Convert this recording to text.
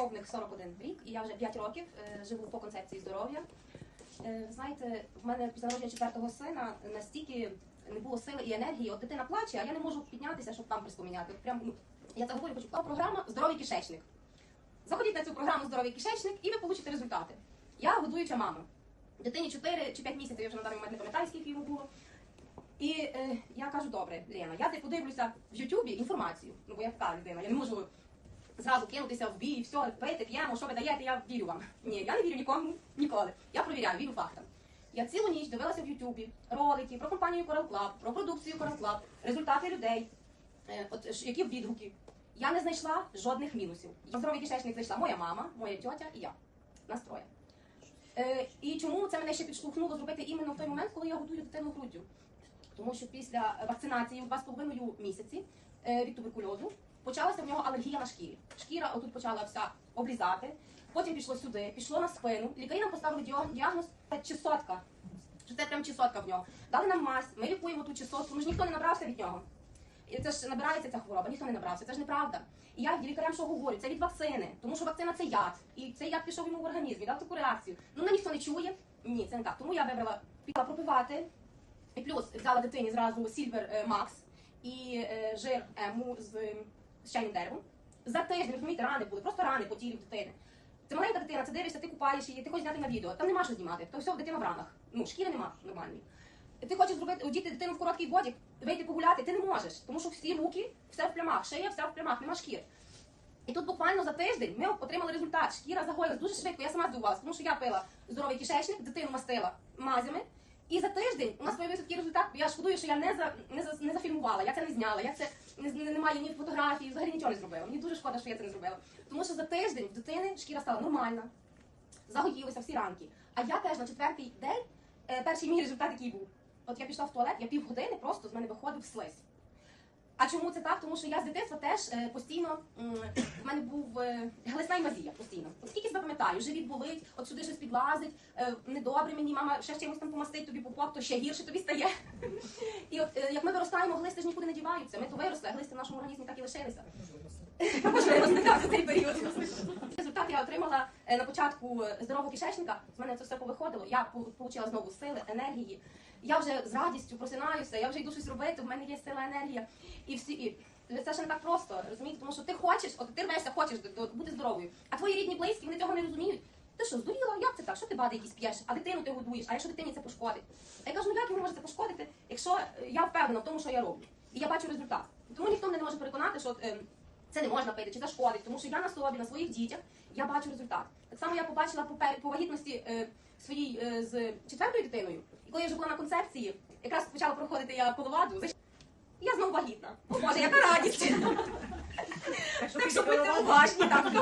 повних 41 рік, і я вже 5 років е, живу по концепції здоров'я. Е, знаєте, в мене після народження четвертого сина настільки не було сили і енергії. От дитина плаче, а я не можу піднятися, щоб памперс поміняти. От Прям ну, я це говорю. А програма Здоровий кишечник. Заходіть на цю програму Здоровий кишечник і ви получите результати. Я годуюча мама. Дитині 4 чи 5 місяців, я вже на даний момент не пам'ятаю, скільки йому було. І е, я кажу, добре, Лена, я ти подивлюся в Ютубі інформацію. Ну бо я така людина, я не можу зразу кинутися в бій, все, пийте, п'ємо, що ви даєте, я вірю вам. Ні, я не вірю нікому ніколи. Я провіряю, вірю фактам. Я цілу ніч дивилася в Ютубі ролики про компанію Coral Club, про продукцію Coral Club, результати людей, е, от які відгуки. Я не знайшла жодних мінусів. Здоровий кишечник знайшла моя мама, моя тьотя і я. Нас троє. Е, і чому це мене ще підштовхнуло зробити іменно в той момент, коли я годую дитину груддю? Тому що після вакцинації у 2,5 місяці е, від туберкульозу почалася в нього алергія на шкірі. Шкіра отут почала вся обрізати, потім пішло сюди, пішло на спину. Лікарі нам поставили діаг- діагноз чесотка. Що це прям чесотка в нього. Дали нам мазь, ми лікуємо ту чесотку, ну ж ніхто не набрався від нього. І це ж набирається ця хвороба, ніхто не набрався, це ж неправда. І я лікарям що говорю, це від вакцини, тому що вакцина це яд. І цей яд пішов йому в організм, дав таку реакцію. Ну мене ніхто не чує. Ні, це не так. Тому я вибрала пішла пропивати. І плюс взяла дитині зразу е, Max і е, жир ему з, з чайним деревом. За тиждень, розумієте, рани були, просто рани по тілі дитини. Це маленька дитина, це дивишся, ти купаєш її, ти хочеш зняти на відео. Там нема що знімати, то все дитина в ранах. Ну, шкіри нема нормальної. Ти хочеш зробити одіти дитину в короткий бодік, вийти погуляти, ти не можеш, тому що всі руки, все в плямах, шия вся в плямах, нема шкір. І тут буквально за тиждень ми отримали результат. Шкіра загоїлась дуже швидко. Я сама здивувалася, тому що я пила здоровий кишечник, дитину мастила мазями. І за тиждень у нас появився такий результат. Я шкодую, що я не за не за не зафільмувала, я це не зняла, я це не, не, немає ні фотографії, взагалі нічого не зробила. Мені дуже шкода, що я це не зробила. Тому що за тиждень в дитини шкіра стала нормальна, загоїлися всі ранки. А я теж на четвертий день, е, перший мій результат, який був. От я пішла в туалет, я півгодини просто з мене виходив слизь. А чому це так? Тому що я з дитинства теж е, постійно в мене був глисна глисна інвазія постійно. От скільки себе пам'ятаю, живіт болить, от сюди щось підлазить, е, недобре мені, мама ще чимось там помастить тобі попок, то ще гірше тобі стає. І от е, як ми виростаємо, глисти ж нікуди не діваються. Ми то виросли, а глисти в нашому організмі так і лишилися. Можливо, так за цей період. Я отримала е, на початку е, здорового кишечника. З мене це все повиходило. Я отримала знову сили, енергії. Я вже з радістю просинаюся, я вже йду щось робити, в мене є сила, енергія. І всі і це ще не так просто, розумієте? Тому що ти хочеш, от ти рвешся, хочеш бути здоровою. А твої рідні близькі вони цього не розуміють. Ти що, здуріла? Як це так? Що ти бади якісь п'єш? А дитину ти годуєш, а якщо дитині це пошкодить? А я кажу, ну як йому може це пошкодити, якщо я впевнена в тому, що я роблю. І я бачу результат. Тому ніхто мене не може переконати, що е, це не можна пити, чи це шкодить, тому що я на собі, на своїх дітях, я бачу результат. Так само я побачила по, вагітності е, своїй е, з четвертою дитиною, і коли я вже була на концепції, якраз почала проходити я половаду, я знову вагітна. О Боже, яка радість! Так що будьте уважні, так,